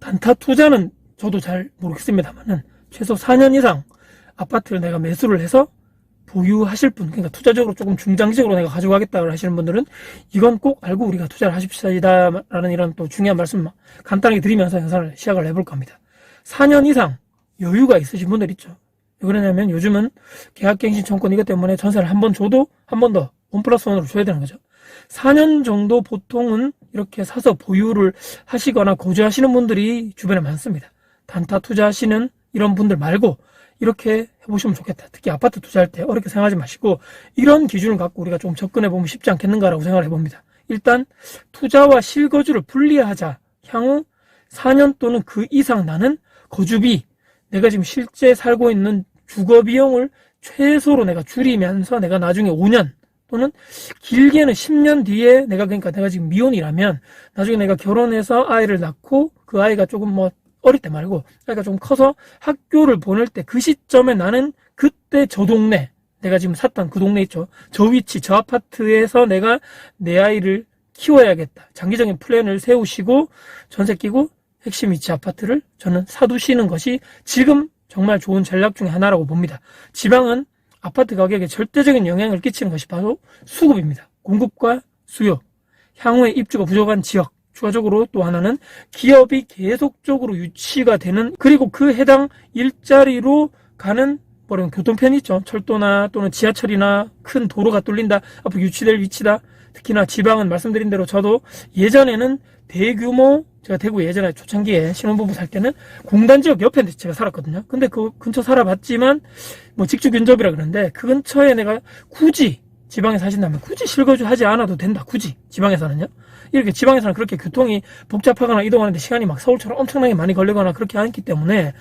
단타 투자는 저도 잘 모르겠습니다만은 최소 4년 이상 아파트를 내가 매수를 해서 보유하실 분, 그러니까 투자적으로 조금 중장기적으로 내가 가져가겠다고 하시는 분들은 이건 꼭 알고 우리가 투자를 하십시다라는 이런 또 중요한 말씀 간단하게 드리면서 영상을 시작을 해볼 겁니다. 4년 이상 여유가 있으신 분들 있죠. 왜 그러냐면 요즘은 계약갱신 청권 이것 때문에 전세를 한 번 줘도 한 번 더 원 플러스 원으로 줘야 되는 거죠. 4년 정도 보통은 이렇게 사서 보유를 하시거나 거주하시는 분들이 주변에 많습니다. 단타 투자하시는 이런 분들 말고 이렇게 해보시면 좋겠다. 특히 아파트 투자할 때 어렵게 생각하지 마시고 이런 기준을 갖고 우리가 좀 접근해 보면 쉽지 않겠는가라고 생각을 해봅니다. 일단 투자와 실거주를 분리하자. 향후 4년 또는 그 이상 나는 거주비, 내가 지금 실제 살고 있는 주거 비용을 최소로 내가 줄이면서 내가 나중에 5년 또는 길게는 10년 뒤에 내가 그러니까 내가 지금 미혼이라면 나중에 내가 결혼해서 아이를 낳고 그 아이가 조금 뭐 어릴 때 말고 아이가 좀 커서 학교를 보낼 때 그 시점에 나는 그때 저 동네 내가 지금 샀던 그 동네 있죠 저 위치 저 아파트에서 내가 내 아이를 키워야겠다 장기적인 플랜을 세우시고 전세 끼고 핵심 위치 아파트를 저는 사두시는 것이 지금 정말 좋은 전략 중에 하나라고 봅니다. 지방은 아파트 가격에 절대적인 영향을 끼치는 것이 바로 수급입니다. 공급과 수요. 향후에 입주가 부족한 지역. 추가적으로 또 하나는 기업이 계속적으로 유치가 되는 그리고 그 해당 일자리로 가는 뭐라면 교통편이 있죠. 철도나 또는 지하철이나 큰 도로가 뚫린다. 앞으로 유치될 위치다. 특히나 지방은 말씀드린 대로 저도 예전에는 대규모 제가 대구 예전에 초창기에 신혼부부 살 때는 공단 지역 옆에 제가 살았거든요. 근데 그 근처 살아봤지만 뭐 직주 근접이라 그러는데 그 근처에 내가 굳이 지방에 사신다면 굳이 실거주 하지 않아도 된다. 굳이 지방에서는요. 이렇게 지방에서는 그렇게 교통이 복잡하거나 이동하는데 시간이 막 서울처럼 엄청나게 많이 걸리거나 그렇게 않기 때문에 뭐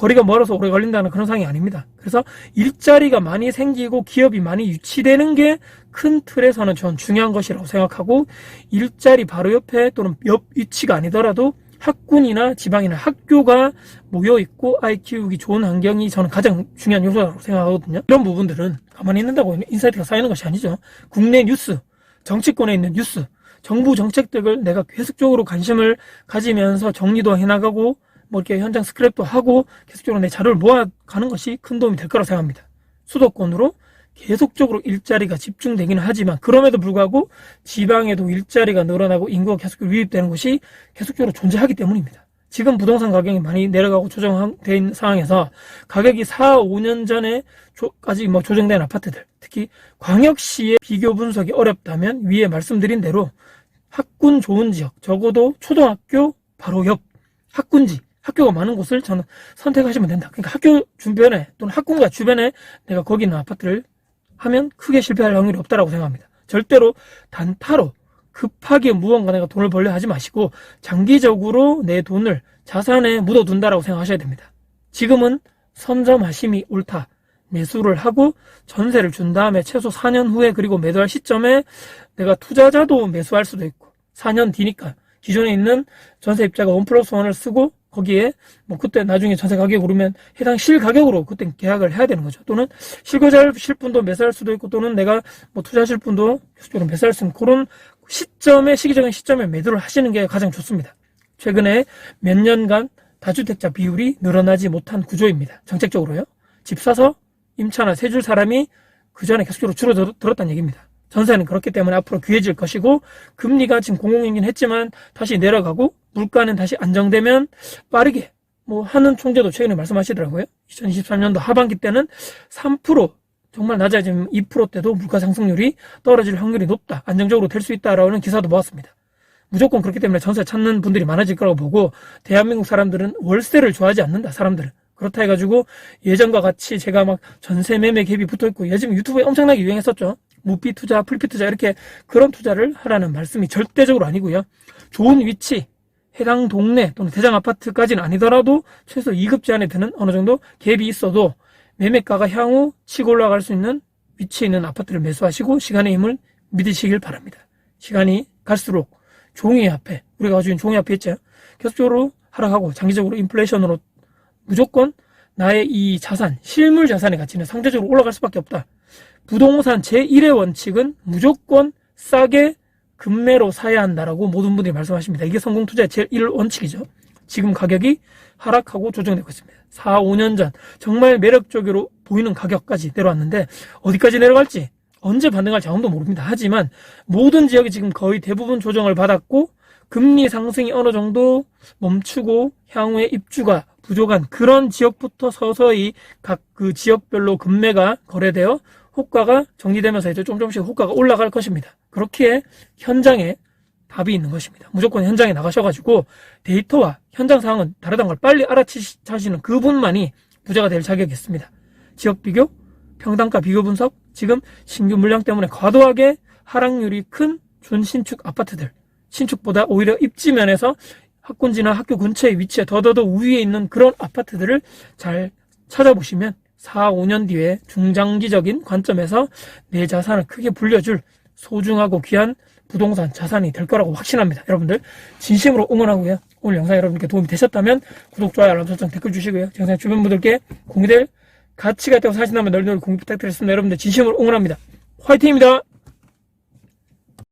거리가 멀어서 오래 걸린다는 그런 상황이 아닙니다. 그래서 일자리가 많이 생기고 기업이 많이 유치되는 게 큰 틀에서는 전 중요한 것이라고 생각하고 일자리 바로 옆에 또는 옆 위치가 아니더라도 학군이나 지방이나 학교가 모여 있고 아이 키우기 좋은 환경이 저는 가장 중요한 요소라고 생각하거든요. 이런 부분들은 가만히 있는다고 인사이트가 쌓이는 것이 아니죠. 국내 뉴스, 정치권에 있는 뉴스, 정부 정책들을 내가 계속적으로 관심을 가지면서 정리도 해나가고 뭐 이렇게 현장 스크랩도 하고 계속적으로 내 자료를 모아가는 것이 큰 도움이 될 거라고 생각합니다. 수도권으로 계속적으로 일자리가 집중되기는 하지만 그럼에도 불구하고 지방에도 일자리가 늘어나고 인구가 계속 유입되는 곳이 계속적으로 존재하기 때문입니다. 지금 부동산 가격이 많이 내려가고 조정된 상황에서 가격이 4, 5년 전에까지 뭐 조정된 아파트들, 특히 광역시의 비교 분석이 어렵다면 위에 말씀드린 대로 학군 좋은 지역, 적어도 초등학교 바로 옆 학군지, 학교가 많은 곳을 저는 선택하시면 된다. 그러니까 학교 주변에 또는 학군과 주변에 내가 거기 있는 아파트를 하면 크게 실패할 확률이 없다라고 생각합니다. 절대로 단타로 급하게 무언가 내가 돈을 벌려 하지 마시고 장기적으로 내 돈을 자산에 묻어둔다라고 생각하셔야 됩니다. 지금은 선점하심이 옳다. 매수를 하고 전세를 준 다음에 최소 4년 후에 그리고 매도할 시점에 내가 투자자도 매수할 수도 있고 4년 뒤니까 기존에 있는 전세 입자가 원 플러스 원을 쓰고 거기에 뭐 그때 나중에 전세 가격 오르면 해당 실 가격으로 그때 계약을 해야 되는 거죠. 또는 실거주하실 분도 매수할 수도 있고 또는 내가 뭐 투자하실 분도 계속적으로 매수할 수 있는 그런 시점에 시기적인 시점에 매도를 하시는 게 가장 좋습니다. 최근에 몇 년간 다주택자 비율이 늘어나지 못한 구조입니다. 정책적으로요. 집 사서 임차나 세줄 사람이 그 전에 계속적으로 줄어들었다는 얘기입니다. 전세는 그렇기 때문에 앞으로 귀해질 것이고 금리가 지금 공공연긴 했지만 다시 내려가고 물가는 다시 안정되면 빠르게 뭐 하는 총재도 최근에 말씀하시더라고요. 2023년도 하반기 때는 3% 정말 낮아지면 2%대도 물가 상승률이 떨어질 확률이 높다. 안정적으로 될 수 있다라는 기사도 모았습니다. 무조건 그렇기 때문에 전세 찾는 분들이 많아질 거라고 보고 대한민국 사람들은 월세를 좋아하지 않는다. 사람들은. 그렇다 해가지고 예전과 같이 제가 막 전세 매매 갭이 붙어 있고 요즘 유튜브에 엄청나게 유행했었죠. 무피 투자, 풀피 투자 이렇게 그런 투자를 하라는 말씀이 절대적으로 아니고요. 좋은 위치, 해당 동네 또는 대장 아파트까지는 아니더라도 최소 2급 제한에 드는 어느 정도 갭이 있어도 매매가가 향후 치고 올라갈 수 있는 위치에 있는 아파트를 매수하시고 시간의 힘을 믿으시길 바랍니다. 시간이 갈수록 종이 앞에 우리가 가지고 있는 종이 앞에 있죠. 계속적으로 하락하고 장기적으로 인플레이션으로 무조건 나의 이 자산, 실물 자산의 가치는 상대적으로 올라갈 수밖에 없다. 부동산 제1의 원칙은 무조건 싸게 금매로 사야 한다라고 모든 분들이 말씀하십니다. 이게 성공 투자의 제1 원칙이죠. 지금 가격이 하락하고 조정되고 있습니다. 4, 5년 전 정말 매력적으로 보이는 가격까지 내려왔는데 어디까지 내려갈지 언제 반등할지 아무도 모릅니다. 하지만 모든 지역이 지금 거의 대부분 조정을 받았고 금리 상승이 어느 정도 멈추고 향후에 입주가 부족한 그런 지역부터 서서히 각 그 지역별로 금매가 거래되어 호가가 정리되면서 이제 좀 조금씩 호가가 올라갈 것입니다. 그렇기에 현장에 답이 있는 것입니다. 무조건 현장에 나가셔가지고 데이터와 현장 상황은 다르다는 걸 빨리 알아차시는 그분만이 부자가 될 자격이 있습니다. 지역 비교, 평당가 비교 분석, 지금 신규 물량 때문에 과도하게 하락률이 큰 준신축 아파트들, 신축보다 오히려 입지 면에서 학군지나 학교 근처에 위치해 더더더 우위에 있는 그런 아파트들을 잘 찾아보시면 4, 5년 뒤에 중장기적인 관점에서 내 자산을 크게 불려줄 소중하고 귀한 부동산 자산이 될 거라고 확신합니다. 여러분들 진심으로 응원하고요. 오늘 영상 여러분께 도움이 되셨다면 구독, 좋아요, 알람 설정, 댓글 주시고요. 영상 주변 분들께 공유될 가치가 있다고 사신다면 널리 널리 공유 부탁드리겠습니다. 여러분들 진심으로 응원합니다. 화이팅입니다.